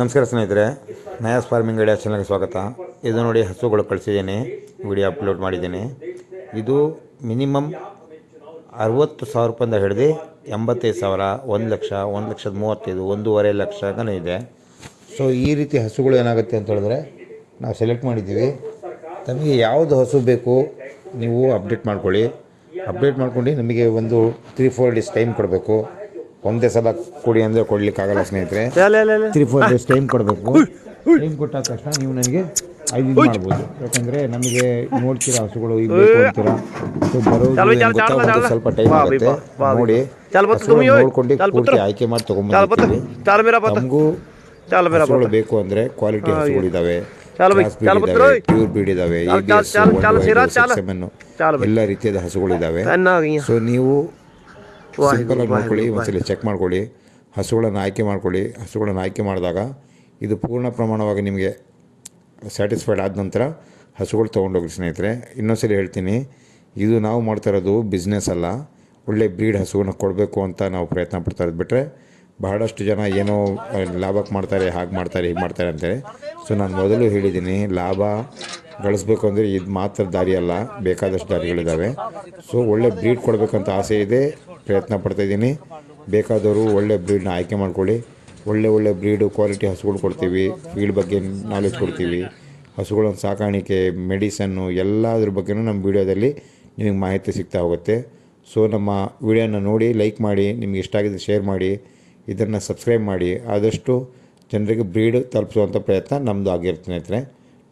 ನಮಸ್ಕಾರ ಸ್ನೇಹಿತರೆ, Nayaz farming idea ಚಾನಲ್ಗೆ ಸ್ವಾಗತ. ಇದು ನೋಡಿ ಹಸುಗಳು ಕಳಿಸಿದ್ದೀನಿ, ವಿಡಿಯೋ ಅಪ್ಲೋಡ್ ಮಾಡಿದ್ದೀನಿ. ಇದು ಮಿನಿಮಮ್ ಅರವತ್ತು ಸಾವಿರ ರೂಪಾಯಿಂದ ಹಿಡಿದು ಎಂಬತ್ತೈದು ಸಾವಿರ, ಒಂದು ಲಕ್ಷ, ಒಂದು ಲಕ್ಷದ ಮೂವತ್ತೈದು, ಒಂದೂವರೆ ಲಕ್ಷ ತನಕ ಇದೆ. ಸೊ ಈ ರೀತಿ ಹಸುಗಳು ಏನಾಗುತ್ತೆ ಅಂತ ಹೇಳಿದ್ರೆ, ನಾವು ಸೆಲೆಕ್ಟ್ ಮಾಡಿದ್ದೀವಿ. ತಮಗೆ ಯಾವುದು ಹಸು ಬೇಕು, ನೀವು ಅಪ್ಡೇಟ್ ಮಾಡ್ಕೊಳ್ಳಿ. ಅಪ್ಡೇಟ್ ಮಾಡ್ಕೊಂಡು ನಮಗೆ ಒಂದು ತ್ರೀ ಫೋರ್ ಡೇಸ್ ಟೈಮ್ ಕೊಡಬೇಕು. ಒಂದೇ ಸಲ ಕೊಡಿ ಅಂದ್ರೆ ಕೊಡ್ಲಿಕ್ಕೆ ಆಗಲ್ಲ ಸ್ನೇಹಿತರೆ ತ್ರೀ ಫೋರ್ ಡೇಸ್ ಟೈಮ್ ಕೊಡಬೇಕು. ಟೈಮ್ ಕೊಟ್ಟ ತಕ್ಷಣ ನೀವು ನನಗೆ ಐದು ಮಾಡ್ಬೋದು. ಯಾಕಂದ್ರೆ ನಮಗೆ ನೋಡ್ತೀರಾ ಹಸುಗಳು ಈಗ ಬೇಕು ಸ್ವಲ್ಪ ಟೈಮ್ ಆಗುತ್ತೆ. ನೋಡಿ ನೋಡ್ಕೊಂಡು ಪೂರ್ತಿ ಆಯ್ಕೆ ಮಾಡಿ ತೊಗೊಂಡ್ಬಂದಿರ್ತೀವಿ ಹಸುಗಳು ಬೇಕು ಅಂದ್ರೆ ಕ್ವಾಲಿಟಿ ಹಸುಗಳು ಇದ್ದಾವೆ ಪ್ಯೂರ್ ಬೀಡ್ ಇದಾವೆ ಎಲ್ಲ ರೀತಿಯಾದ ಹಸುಗಳಿದಾವೆ ಸೊ ನೀವು ವಾಹಿಗು, ಸಿಂಪಲ್ ಆಗಿ ನೋಡ್ಕೊಳ್ಳಿ ಒಂದ್ಸಲ ಚೆಕ್ ಮಾಡ್ಕೊಳ್ಳಿ ಹಸುಗಳನ್ನು ಆಯ್ಕೆ ಮಾಡ್ಕೊಳ್ಳಿ ಹಸುಗಳನ್ನು ಆಯ್ಕೆ ಮಾಡಿದಾಗ ಇದು ಪೂರ್ಣ ಪ್ರಮಾಣವಾಗಿ ನಿಮಗೆ ಸ್ಯಾಟಿಸ್ಫೈಡ್ ಆದ ನಂತರ ಹಸುಗಳು ತೊಗೊಂಡೋಗಿ ಸ್ನೇಹಿತರೆ. ಇನ್ನೊಂದ್ಸಲಿ ಹೇಳ್ತೀನಿ ಇದು ನಾವು ಮಾಡ್ತಾ ಇರೋದು ಬಿಸ್ನೆಸ್ ಅಲ್ಲ ಒಳ್ಳೆ ಬ್ರೀಡ್ ಹಸುವನ್ನ ಕೊಡಬೇಕು ಅಂತ ನಾವು ಪ್ರಯತ್ನ ಪಡ್ತಾ ಇರೋದು ಬಿಟ್ಟರೆ ಬಹಳಷ್ಟು ಜನ ಏನೋ ಲಾಭಕ್ಕೆ ಮಾಡ್ತಾರೆ ಹಾಗೆ ಮಾಡ್ತಾರೆ ಹೀಗೆ ಮಾಡ್ತಾರೆ ಅಂತೇಳಿ. ಸೊ ನಾನು ಮೊದಲು ಹೇಳಿದ್ದೀನಿ ಲಾಭ ಗಳಿಸ್ಬೇಕು ಅಂದರೆ ಇದು ಮಾತ್ರ ದಾರಿ ಅಲ್ಲ, ಬೇಕಾದಷ್ಟು ದಾರಿಗಳಿದ್ದಾವೆ ಸೊ ಒಳ್ಳೆ ಬ್ರೀಡ್ ಕೊಡಬೇಕಂತ ಆಸೆ ಇದೆ. ಪ್ರಯತ್ನ ಪಡ್ತಾಯಿದ್ದೀನಿ ಬೇಕಾದವರು ಒಳ್ಳೆ ಬ್ರೀಡ್ನ ಆಯ್ಕೆ ಮಾಡ್ಕೊಳ್ಳಿ. ಒಳ್ಳೆ ಒಳ್ಳೆ ಬ್ರೀಡು ಕ್ವಾಲಿಟಿ ಹಸುಗಳು ಕೊಡ್ತೀವಿ. ಫೀಲ್ಡ್ ಬಗ್ಗೆ ನಾಲೆಜ್ ಕೊಡ್ತೀವಿ. ಹಸುಗಳನ್ನು ಸಾಕಾಣಿಕೆ ಮೆಡಿಸನ್ನು ಎಲ್ಲದ್ರ ಬಗ್ಗೆನೂ ನಮ್ಮ ವಿಡಿಯೋದಲ್ಲಿ ನಿಮಗೆ ಮಾಹಿತಿ ಸಿಗ್ತಾ ಹೋಗುತ್ತೆ. ಸೊ ನಮ್ಮ ವಿಡಿಯೋನ ನೋಡಿ ಲೈಕ್ ಮಾಡಿ, ನಿಮಗೆ ಇಷ್ಟ ಆಗಿದ್ರೆ ಶೇರ್ ಮಾಡಿ, ಇದನ್ನು ಸಬ್ಸ್ಕ್ರೈಬ್ ಮಾಡಿ. ಆದಷ್ಟು ಜನರಿಗೆ ಬ್ರೀಡ್ ತಲುಪಿಸುವಂಥ ಪ್ರಯತ್ನ ನಮ್ಮದು ಆಗಿರುತ್ತೆ ಸ್ನೇಹಿತರೆ.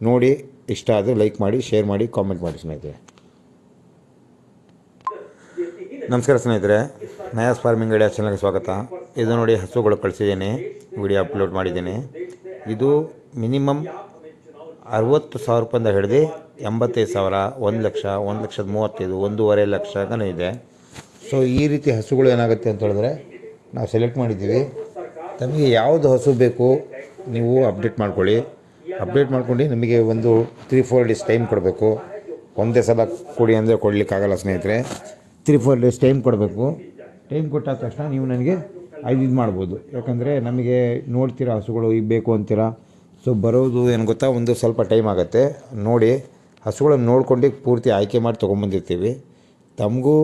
ನೋಡಿ ಇಷ್ಟ ಆದರೆ ಲೈಕ್ ಮಾಡಿ ಶೇರ್ ಮಾಡಿ ಕಾಮೆಂಟ್ ಮಾಡಿ ಸ್ನೇಹಿತರೆ. ನಮಸ್ಕಾರ ಸ್ನೇಹಿತರೆ. ನಯಾಸ್ ಫಾರ್ಮಿಂಗ್ ಐಡಿಯಾ ಚಾನಲ್ಗೆ ಸ್ವಾಗತ. ಇದು ನೋಡಿ ಹಸುಗಳು ಕಳಿಸಿದ್ದೀನಿ. ವಿಡಿಯೋ ಅಪ್ಲೋಡ್ ಮಾಡಿದ್ದೀನಿ. ಇದು ಮಿನಿಮಮ್ ಅರವತ್ತು ಸಾವಿರ ರೂಪಾಯಿಂದ ಹಿಡಿದು ಎಂಬತ್ತೈದು ಸಾವಿರ, ಒಂದು ಲಕ್ಷ, ಒಂದು ಲಕ್ಷದ ಮೂವತ್ತೈದು, ಒಂದೂವರೆ ಲಕ್ಷ ತನಕ ಇದೆ. ಸೊ ಈ ರೀತಿ ಹಸುಗಳು ಏನಾಗುತ್ತೆ ಅಂತ ಹೇಳಿದ್ರೆ ನಾವು ಸೆಲೆಕ್ಟ್ ಮಾಡಿದ್ದೀವಿ. ತಮಗೆ ಯಾವುದು ಹಸು ಬೇಕು, ನೀವು ಅಪ್ಡೇಟ್ ಮಾಡ್ಕೊಳ್ಳಿ. ಅಪ್ಡೇಟ್ ಮಾಡ್ಕೊಂಡು ನಮಗೆ ಒಂದು ತ್ರೀ ಫೋರ್ ಡೇಸ್ ಟೈಮ್ ಕೊಡಬೇಕು. ಒಂದೇ ಸಲ ಕೊಡಿ ಅಂದರೆ ಕೊಡಲಿಕ್ಕಾಗಲ್ಲ ಸ್ನೇಹಿತರೆ. ತ್ರೀ ಫೋರ್ ಡೇಸ್ ಟೈಮ್ ಕೊಡಬೇಕು. ಟೈಮ್ ಕೊಟ್ಟಾದ ತಕ್ಷಣ ನೀವು ನನಗೆ ಐದು ಇದು ಮಾಡ್ಬೋದು. ಯಾಕಂದರೆ ನಮಗೆ ನೋಡ್ತೀರಾ ಹಸುಗಳು ಈಗ ಬೇಕು ಅಂತೀರಾ? ಸೊ ಬರೋದು ಏನು ಗೊತ್ತಾ? ಒಂದು ಸ್ವಲ್ಪ ಟೈಮ್ ಆಗುತ್ತೆ. ನೋಡಿ, ಹಸುಗಳನ್ನು ನೋಡ್ಕೊಂಡು ಪೂರ್ತಿ ಆಯ್ಕೆ ಮಾಡಿ ತೊಗೊಂಬಂದಿರ್ತೀವಿ. ತಮಗೂ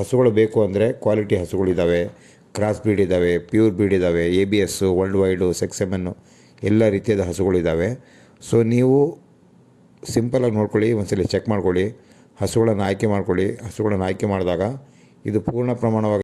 ಹಸುಗಳು ಬೇಕು ಅಂದರೆ ಕ್ವಾಲಿಟಿ ಹಸುಗಳಿದ್ದಾವೆ ಕ್ರಾಸ್ ಬ್ರೀಡ್ ಇದ್ದಾವೆ ಪ್ಯೂರ್ ಬ್ರೀಡ್ ಇದ್ದಾವೆ A B S world wide sex ಎಮನ್ನು ಎಲ್ಲ ರೀತಿಯಾದ ಹಸುಗಳಿದ್ದಾವೆ. ಸೊ ನೀವು ಸಿಂಪಲಾಗಿ ನೋಡ್ಕೊಳ್ಳಿ, ಒಂದ್ಸಲಿ ಚೆಕ್ ಮಾಡ್ಕೊಳ್ಳಿ, ಹಸುಗಳನ್ನು ಆಯ್ಕೆ ಮಾಡ್ಕೊಳ್ಳಿ, ಹಸುಗಳನ್ನು ಆಯ್ಕೆ ಮಾಡಿದಾಗ ಇದು ಪೂರ್ಣ ಪ್ರಮಾಣವಾಗಿ